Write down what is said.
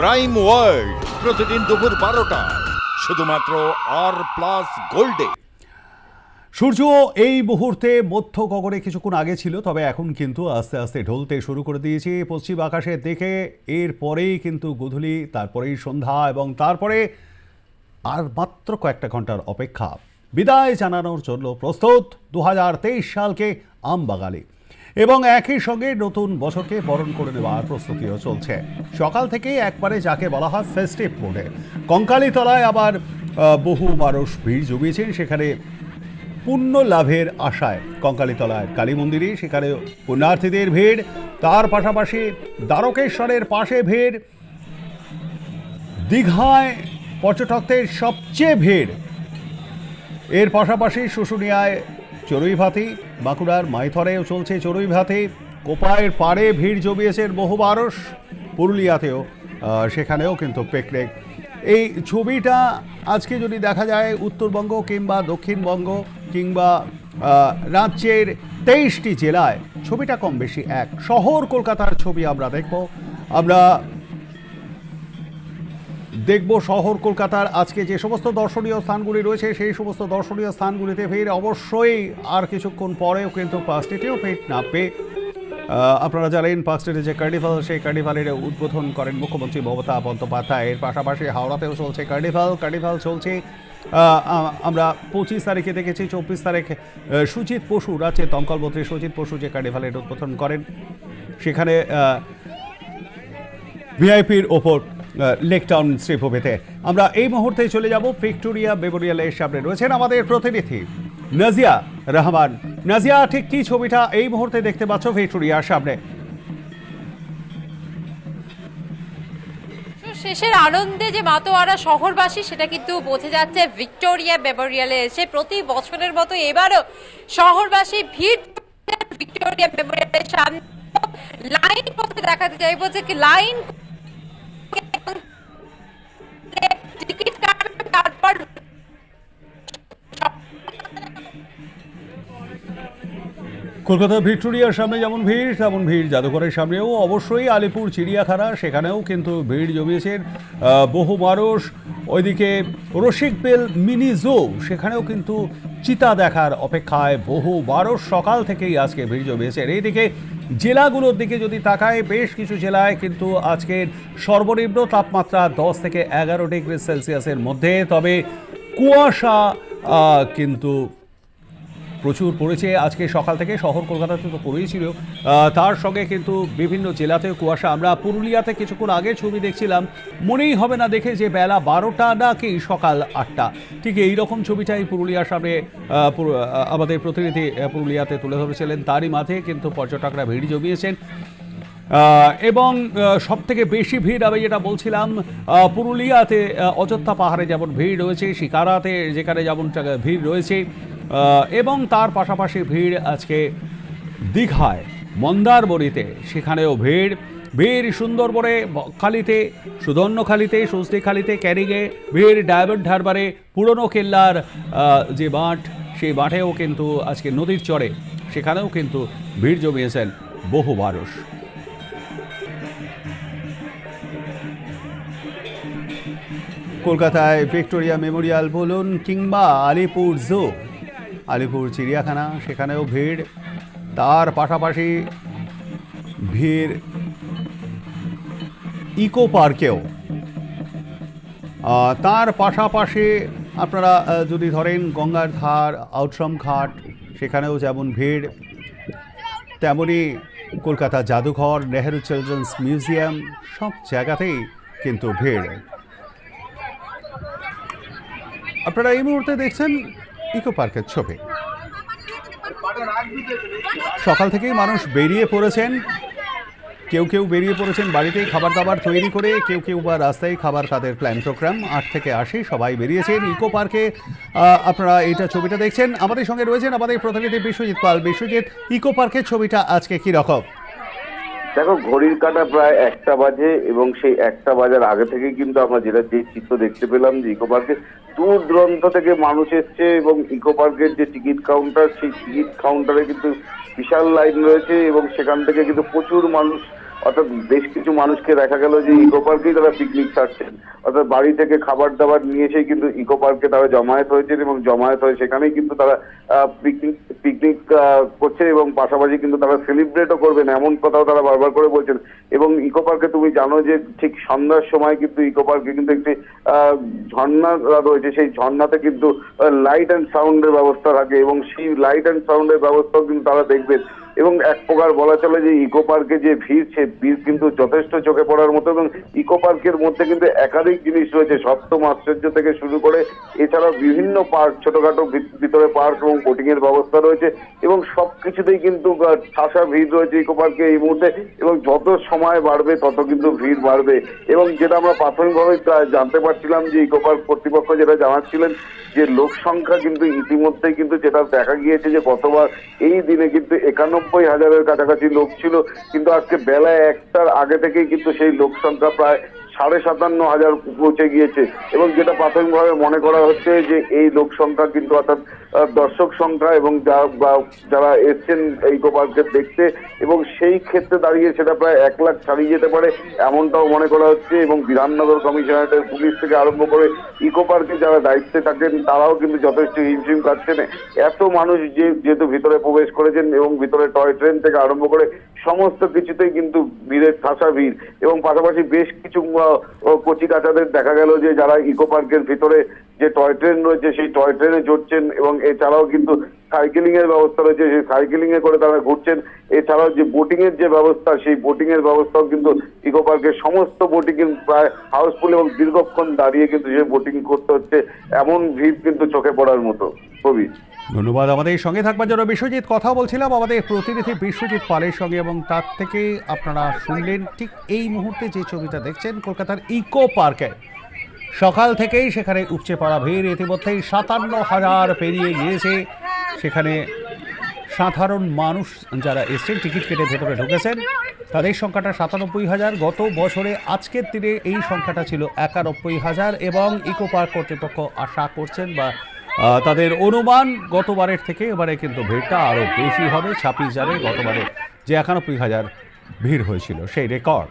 Crime world প্রতিদিন দুপুর বারোটা। শুধুমাত্র আর প্লাস গোল্ডে সূর্য এই মুহূর্তে মধ্য গগনে কিছুক্ষণ আগে ছিল, তবে এখন কিন্তু আস্তে আস্তে ঢলতে শুরু করে দিয়েছে। পশ্চিম আকাশের দিকে এরপরেই কিন্তু গধূলি, তারপরেই সন্ধ্যা এবং তারপরে আর মাত্র কয়েকটা ঘণ্টার অপেক্ষা। বিদায় জানানোর জন্য প্রস্তুত। দু হাজার তেইশ সালকে আমবাগালি এবং একই সঙ্গে নতুন বছরকে বরণ করে নেওয়ার প্রস্তুতিও চলছে। সকাল থেকেই একবারে যাকে বলা হয় ফেস্টিভ মোডে কঙ্কালীতলায় আবার বহু মানুষ ভিড় জমিয়েছেন। সেখানে পুণ্য লাভের আশায় কঙ্কালীতলায় কালী মন্দিরে, সেখানে পুণ্যার্থীদের ভিড়। তার পাশাপাশি দ্বারকেশ্বরের পাশে ভিড়। দীঘায় পর্যটকদের সবচেয়ে ভিড়। এর পাশাপাশি শুশুনিয়ায় চড়ুইভাতি, বাঁকুড়ার মাইথরেও চলছে চড়ুইভাতি। কোপায়ের পাড়ে ভিড় জমিয়েছেন বহু মানুষ পুরুলিয়াতেও সেখানেও কিন্তু পেকরেক। এই ছবিটা আজকে যদি দেখা যায় উত্তরবঙ্গ কিংবা দক্ষিণবঙ্গ কিংবা রাজ্যের তেইশটি জেলায়, ছবিটা কম বেশি এক। শহর কলকাতার ছবি আমরা দেখব। আমরা দেখব শহর কলকাতার আজকে যে সমস্ত দর্শনীয় স্থানগুলি রয়েছে সেই সমস্ত দর্শনীয় স্থানগুলিতে ভিড় অবশ্যই আর কিছুক্ষণ পরেও কিন্তু পাঁচ স্টেটেও ভিড় নামবে। আহ, আপনারা জানেন পাঁচ স্টেটে যে কার্নিভাল সেই কার্নিভালের উদ্বোধন করেন মুখ্যমন্ত্রী মমতা বন্দ্যোপাধ্যায়। এর পাশাপাশি হাওড়াতেও চলছে কার্নিভাল। কার্নিভাল চলছে আমরা পঁচিশ তারিখে দেখেছি চব্বিশ তারিখ সুজিত পশু রাজ্যের দমকল মন্ত্রী সুজিত পশু যে কার্নিভালের উদ্বোধন করেন। সেখানে ভিআইপির ওপর লেক টাউন শ্রীভূমিতে আমরা এই মুহূর্তে চলে যাব ভিক্টোরিয়া মেমোরিয়ালের সামনে রয়েছেন আমাদের প্রতিনিধি নাজিয়া রহমান। নাজিয়া, ঠিক কি ছবিটা এই মুহূর্তে দেখতে পাচ্ছ ভিক্টোরিয়ার সামনে? শেষের আনন্দে যে মাতোয়ারা শহরবাসী, সেটা কিন্তু বোঝা যাচ্ছে ভিক্টোরিয়া মেমোরিয়ালে এসে প্রতি বছরের মতো এবারও শহরবাসী ভিড় ভিক্টোরিয়া মেমোরিয়ালের সামনে লাইন পথে দেখাতে চাইব যে লাইন কলকাতা ভিক্টোরিয়ার সামনে যেমন ভিড়, তেমন ভিড় জাদুঘরের সামনেও। অবশ্যই আলিপুর চিড়িয়াখানা, সেখানেও কিন্তু ভিড় জমিয়েছেন বহু মানুষ। ওইদিকে রসিক বেল মিনি জো, সেখানেও কিন্তু চিতা দেখার অপেক্ষায় বহু মানুষ সকাল থেকেই আজকে ভিড় জমিয়েছেন। এইদিকে জেলাগুলোর দিকে যদি তাকায়, বেশ কিছু জেলায় কিন্তু আজকের সর্বনিম্ন তাপমাত্রা দশ থেকে এগারো ডিগ্রি সেলসিয়াসের মধ্যে। তবে কুয়াশা কিন্তু প্রচুর পড়েছে। আজকে সকাল থেকে শহর কলকাতাতে তো পড়েই ছিল। তার সঙ্গে কিন্তু বিভিন্ন জেলাতে কুয়াশা। আমরা পুরুলিয়াতে কিছুক্ষণ আগে ছবি দেখছিলাম। মনেই হবে না দেখে যে বেলা বারোটা নাকি সকাল আটটা। ঠিক এই রকম ছবিটাই পুরুলিয়ার সামনে আমাদের প্রতিনিধি পুরুলিয়াতে তুলে ধরেছিলেন। তারই মাঝে কিন্তু পর্যটকরা ভিড় জমিয়েছেন। এবং সব থেকে বেশি ভিড় আমি যেটা বলছিলাম পুরুলিয়াতে অযোধ্যা পাহাড়ে যেমন ভিড় রয়েছে, শিকারাতে যেখানে যেমন ভিড় রয়েছে এবং তার পাশাপাশি ভিড় আজকে দীঘায়, মন্দারমণিতে। সেখানেও ভিড়। ভিড় সুন্দরবনে, খালিতে সুদর্ণখালিতে সজনেখালিতে ক্যারিংয়ে ভিড় ডায়মন্ড হারবারে, পুরনো কেল্লার যে মাঠ সেই মাঠেও কিন্তু আজকে নদীর চরে। সেখানেও কিন্তু ভিড় জমিয়েছেন বহু মানুষ। কলকাতায় ভিক্টোরিয়া মেমোরিয়াল বলুন কিংবা আলিপুর জু। আলিপুর চিড়িয়াখানা, সেখানেও ভিড়। তার পাশাপাশি ভিড় ইকো পার্কেও। তার পাশাপাশি আপনারা যদি ধরেন গঙ্গার ধার আউটরাম ঘাট, সেখানেও যেমন ভিড় তেমনই কলকাতা জাদুঘর, নেহেরু চিলড্রেন্স মিউজিয়াম, সব জায়গাতেই কিন্তু ভিড়। আপনারা এই মুহূর্তে দেখছেন ইকো পার্কের ছবি। সকাল থেকেই মানুষ বেরিয়ে পড়েছেন। কেউ কেউ বেরিয়ে পড়েছেন বাড়িতেই খাবার দাবার তৈরি করে, কেউ কেউ বা রাস্তায় খাবার তাদের প্ল্যান প্রোগ্রাম আট থেকে আশি, সবাই বেরিয়েছেন। ইকো পার্কে আপনারা এইটা ছবিটা দেখছেন। আমাদের সঙ্গে রয়েছেন আমাদের প্রতিনিধি বিশ্বজিৎ পাল। বিশ্বজিৎ, ইকো পার্কের ছবিটা আজকে কী রকম? দেখো, ঘড়ির কাটা প্রায় একটা বাজে এবং সেই একটা বাজার আগে থেকে কিন্তু আমরা যেটা যে চিত্র দেখতে পেলাম যে ইকো পার্কে দূর দূরান্ত থেকে মানুষ এসছে এবং ইকো পার্কের যে টিকিট কাউন্টার সেই টিকিট কাউন্টারে কিন্তু বিশাল লাইন রয়েছে এবং সেখান থেকে কিন্তু প্রচুর মানুষ, অর্থাৎ বেশ কিছু মানুষকে দেখা গেল যে ইকো পার্কেই তারা পিকনিক ছাড়ছেন। অর্থাৎ বাড়ি থেকে খাবার দাবার নিয়ে এসেই কিন্তু ইকো পার্কে তারা জমায়েত হয়েছেন এবং জমায়েত হয়ে সেখানেই কিন্তু তারা পিকনিক পিকনিক করছেন এবং পাশাপাশি কিন্তু তারা সেলিব্রেটও করবেন এমন কথাও তারা বারবার করে বলছেন। এবং ইকো পার্কে তুমি জানো যে ঠিক সন্ধ্যার সময় কিন্তু ইকো পার্কে কিন্তু একটি ঝর্ণা রয়েছে। সেই ঝর্ণাতে কিন্তু লাইট অ্যান্ড সাউন্ডের ব্যবস্থা থাকে এবং সেই লাইট অ্যান্ড সাউন্ডের ব্যবস্থাও কিন্তু তারা দেখবেন। এবং এক প্রকার বলা চলে যে ইকো পার্কে যে ভিড়, সে ভিড় কিন্তু যথেষ্ট চোখে পড়ার মতো এবং ইকো পার্কের মধ্যে কিন্তু একাধিক জিনিস রয়েছে। সপ্তম আশ্চর্য থেকে শুরু করে এছাড়াও বিভিন্ন পার্ক, ছোটখাটো ভিতরে পার্ক এবং বোটিং এর ব্যবস্থা রয়েছে এবং সব কিছুতেই কিন্তু ঠাসা ভিড় রয়েছে ইকো পার্কে এই মুহূর্তে এবং যত সময় বাড়বে তত কিন্তু ভিড় বাড়বে। এবং যেটা আমরা প্রাথমিকভাবে জানতে পারছিলাম যে ইকো পার্ক কর্তৃপক্ষ যেটা জানাচ্ছিলেন যে লোক সংখ্যা কিন্তু ইতিমধ্যেই কিন্তু যেটা দেখা গিয়েছে যে গতবার এই দিনে কিন্তু একানব্বই হাজারের কাছাকাছি লোক ছিল। কিন্তু আজকে বেলা একটার আগে থেকেই কিন্তু সেই লোক সংখ্যা প্রায় সাড়ে সাতান্ন হাজার পৌঁছে গিয়েছে। এবং যেটা প্রাথমিকভাবে মনে করা হচ্ছে যে এই লোক সংখ্যা কিন্তু অর্থাৎ দর্শক সংখ্যা এবং যা- যারা এসছেন এই পার্কে দেখতে এবং সেই ক্ষেত্রে দাঁড়িয়ে সেটা প্রায় এক লাখ ছাড়িয়ে যেতে পারে এমনটাও মনে করা হচ্ছে এবং বিধাননগর কমিশনারেটের পুলিশ থেকে আরম্ভ করে ইকো পার্কে যারা দায়িত্বে থাকেন তারাও কিন্তু যথেষ্ট হিমশিম খাচ্ছেন। এত মানুষ যে, যেহেতু ভিতরে প্রবেশ করেছেন এবং ভিতরে টয় ট্রেন থেকে আরম্ভ করে সমস্ত কিছুতেই কিন্তু ভিড়ের ঠাসা ভিড়। এবং পাশাপাশি বেশ কিছু কচি কাচাদের দেখা গেল যে, যারা ইকো পার্কের ভিতরে যে টয় ট্রেন রয়েছে, সেই টয় ট্রেনে চড়ছেন এবং এছাড়াও কিন্তু সাইকেলিং এর ব্যবস্থা রয়েছে, সেই সাইকেলিং এ করে তারা ঘুরছেন। এছাড়াও যে বোটিং এর যে ব্যবস্থা, সেই বোটিং এর ব্যবস্থাও কিন্তু ইকো পার্কের সমস্ত বোটিং প্রায় হাউসফুল এবং দীর্ঘক্ষণ দাঁড়িয়ে কিন্তু সেই বোটিং করতে হচ্ছে। এমন ভিড় কিন্তু চোখে পড়ার মতো। কবি ধন্যবাদ আমাদের। এই সঙ্গে থাকবার জন্য বিশ্বজিৎ কথা বলছিলাম। আমাদের প্রতিনিধি বিশ্বজিৎ পালের সঙ্গে এবং তার থেকে আপনারা শুনলেন ঠিক এই মুহূর্তে যে ছবিটা দেখছেন কলকাতার ইকো পার্কে সকাল থেকেই সেখানে উপচে পড়া ভিড় ইতিমধ্যেই সাতান্ন হাজার পেরিয়ে গিয়েছে। সেখানে সাধারণ মানুষ যারা এসছেন, টিকিট কেটে ভেতরে ঢুকেছেন, তাদের সংখ্যাটা সাতানব্বই হাজার। গত বছরে আজকের দিনে এই সংখ্যাটা ছিল একানব্বই হাজার এবং ইকো পার্ক কর্তৃপক্ষ আশা করছেন বা তাদের অনুমান গতবারের থেকে এবারে কিন্তু ভিড়টা আরও বেশি হবে। ছাপিয়ে যাবে গতবারে যে একানব্বই হাজার ভিড় হয়েছিল, সেই রেকর্ড।